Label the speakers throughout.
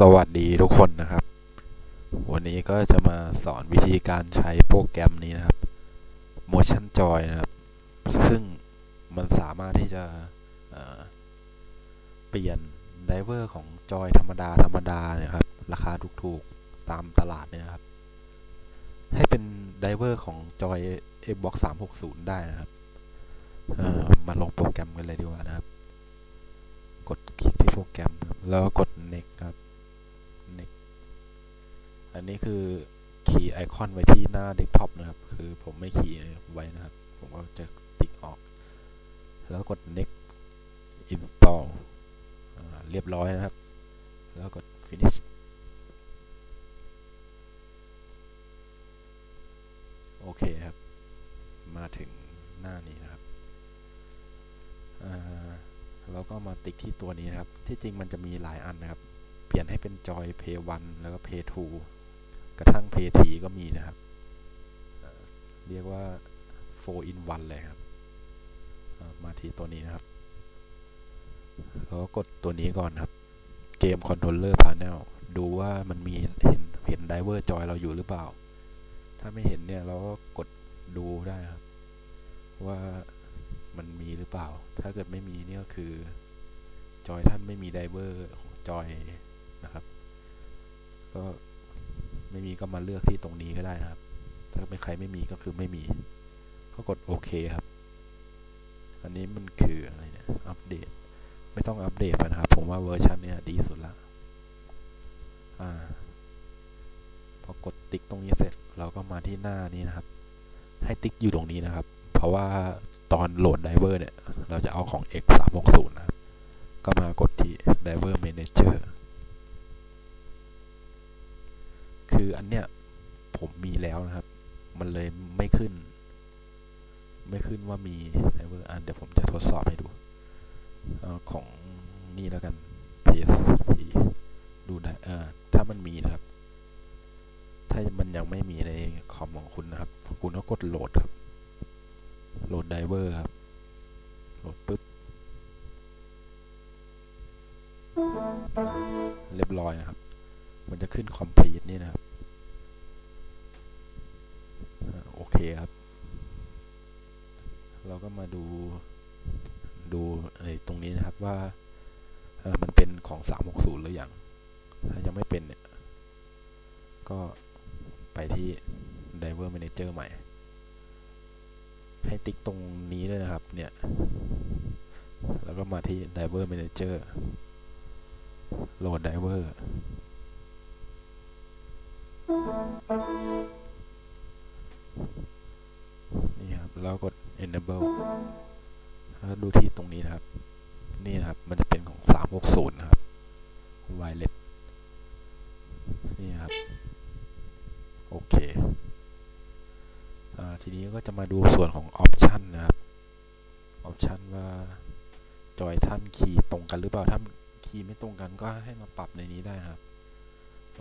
Speaker 1: สวัสดีทุกคนนะครับ วันนี้ก็จะมาสอนวิธีการใช้โปรแกรมนี้นะครับ Motion Joy นะครับ ซึ่งมันสามารถที่จะเอ่อเปลี่ยนไดเวอร์ของจอยธรรมดาธรรมดาเนี่ยครับ ราคาถูกๆตามตลาดเนี่ยครับ ให้เป็นไดเวอร์ของจอย Xbox 360 ได้นะครับมาลงโปรแกรมกันเลยดีกว่านะครับ กดคลิกที่โปรแกรม แล้วกด next ครับ next อันนี้คือคีย์ไอคอนไว้ที่หน้าเดสก์ท็อปนะครับ คือผมไม่คีย์ไว้นะครับ ผมก็จะติ๊กออก แล้วกด next install เรียบร้อยนะครับ แล้วกด finish โอเคครับ มาถึงหน้านี้นะครับอ่าแล้วก็มาติ๊กที่ตัวนี้นะครับ ที่จริงมันจะมีหลายอันนะครับ เปลี่ยนให้เป็นจอย Play 1แล้วก็ Play 2กระทั่ง Play 3ก็มีนะครับ เรียกว่า 4 in 1 เลยครับ มาที่ตัวนี้นะครับแล้วก็กดตัวนี้ก่อนครับ เกม Controller Panel ดูว่ามันมีเห็นเห็นไดเวอร์จอยเราอยู่หรือเปล่า ถ้าไม่เห็นเนี่ยเราก็กดดูได้ครับ ว่ามันมีหรือเปล่า ถ้าเกิดไม่มีเนี่ยก็คือจอยท่านไม่มีไดเวอร์ของจอย นะครับ ก็ไม่มีก็มาเลือกที่ตรงนี้ก็ได้นะครับ ถ้าไม่ใครไม่มีก็คือไม่มี ก็กดโอเคครับ อันนี้มันคืออะไรเนี่ยอัปเดต ไม่ต้องอัปเดตนะครับ ผมว่าเวอร์ชันเนี้ยดีสุดละอ่า พอกดติ๊กตรงนี้เสร็จ เราก็มาที่หน้านี้นะครับ ให้ติ๊กอยู่ตรงนี้นะครับ เพราะว่าตอนโหลดไดเวอร์เนี่ย เราจะเอาของ x 3 6 0นะครับก็มากดที่ Diver Manager คืออันเนี้ยผมมีแล้วนะครับ มันเลยไม่ขึ้น ไม่ขึ้นว่ามี Diver อันเดี๋ยวผมจะทดสอบให้ดูอของนี่แล้วกัน PSP ดูได้เออถ้ามันมีนะครับ ถ้ามันยังไม่มีในคอมของคุณนะครับ คุณก็กดโหลดครับ โหลดไดเวอร์ครับ โหลดปุ๊บ เรียบร้อยนะครับ มันจะขึ้น complete นี่นะครับอ่า โอเคครับ เราก็มาดูดูอะไรตรงนี้นะครับว่ามันเป็นของ 360 หรือยังถ้ายังไม่เป็นเนี่ย ก็ไปที่ Diver Manager ใหม่ ให้ติ๊กตรงนี้ด้วยนะครับ เนี่ย แล้วก็มาที่ Diver Manager โหลด Diver นี่ครับ แล้ว กด Enable แล้วดูที่ตรงนี้นะครับ นี่นะครับ มันจะเป็นของ 360 นะครับ Wireless นี่ครับ โอเคอ่าทีนี้ก็จะมาดูส่วนของ Option นะครับ Option ว่าจอยท่านคีย์ตรงกันหรือเปล่า ถ้าคีย์ไม่ตรงกันก็ให้มาปรับในนี้ได้นะครับ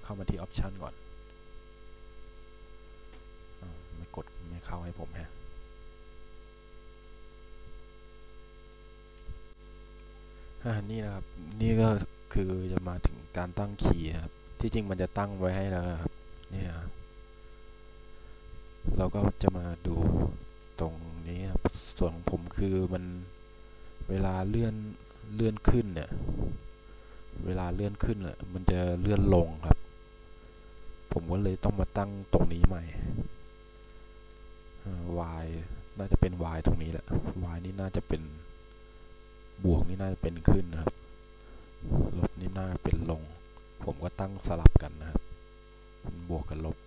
Speaker 1: เข้ามาที่ Option ก่อนอไม่กดไม่เข้าให้ผมฮะ อ่านี่นะครับ นี่ก็คือจะมาถึงการตั้งคีย์ครับ ที่จริงมันจะตั้งไว้ให้แล้วนะครับ เนี่ยเราก็จะมาดูตรงนี้ครับ ส่วนของผมคือมันเวลาเลื่อนเลื่อนขึ้นเนี่ย เวลาเลื่อนขึ้นอะมันจะเลื่อนลงครับ ผมก็เลยต้องมาตั้งตรงนี้ใหม่อ่า y น่าจะเป็น y ตรงนี้แหละ y นี่น่าจะเป็น บวกนี่น่าจะเป็นขึ้นนะครับ ลบนี่น่าจะเป็นลง ผมก็ตั้งสลับกันนะครับเป็นบวกกับลบ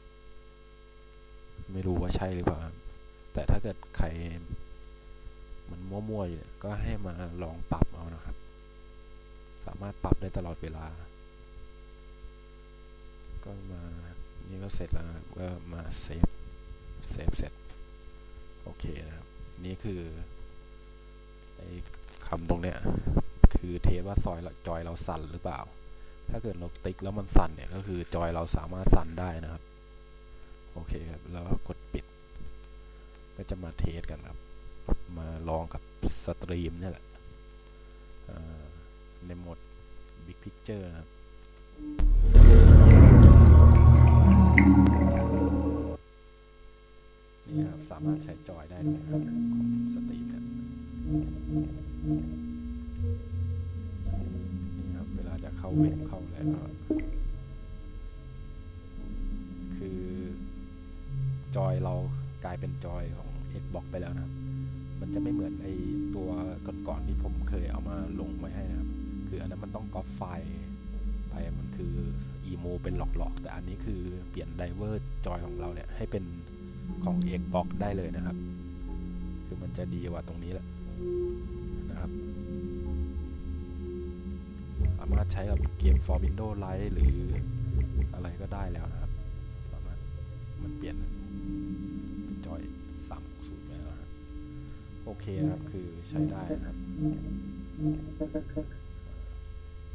Speaker 1: ไม่รู้ว่าใช่หรือเปล่าครับแต่ถ้าเกิดใคร มันมั่วๆอยู่เนี่ยก็ให้มาลองปรับเอานะครับ สามารถปรับได้ตลอดเวลา ก็มา นี่ก็เสร็จแล้วนะครับ ก็มาเซฟ เซฟเสร็จ โอเคนะครับ นี่คือไอ คำตรงเนี้ยคือเทสว่าซอยจอยเราสั่นหรือเปล่า ถ้าเกิดเราติ๊กแล้วมันสั่นเนี่ยก็คือจอยเราสามารถสั่นได้นะครับ โอเคครับ แล้วกดปิด ก็จะมาเทสกันครับ มาลองกับสตรีมนี่แหละในโหมด Big Picture นะครับนี่ครับ สามารถใช้จอยได้ด้วยครับของสตรีมเนี่ยาเข้าเว็บเข้าอะไรคือจอยเรากลายเป็นจอยของ Xbox ไปแล้วนะครับ มันจะไม่เหมือนไอตัวก่อนๆที่ผมเคยเอามาลงไว้ให้นะครับ คืออันนั้นมันต้องก๊อปไฟล์ไปมันคืออีโมเป็นหลอกๆ แต่อันนี้คือเปลี่ยนไดเวอร์จอยของเราเนี่ย ให้เป็นของ Xbox ได้เลยนะครับ คือมันจะดีกว่าตรงนี้แหละามารถใช้กับเกม for Windows Lite หรืออะไรก็ได้แล้วนะครับ สามารถมันเปลี่ยนเป็นจอย360ไปแล้วนะครับ โอเคนะครับ คือใช้ได้นะครับ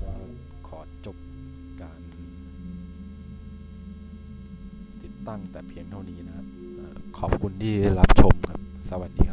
Speaker 1: ก็ขอจบการ ติดตั้งแต่เพียงเท่านี้นะครับ ขอบคุณที่รับชมครับ สวัสดีครับ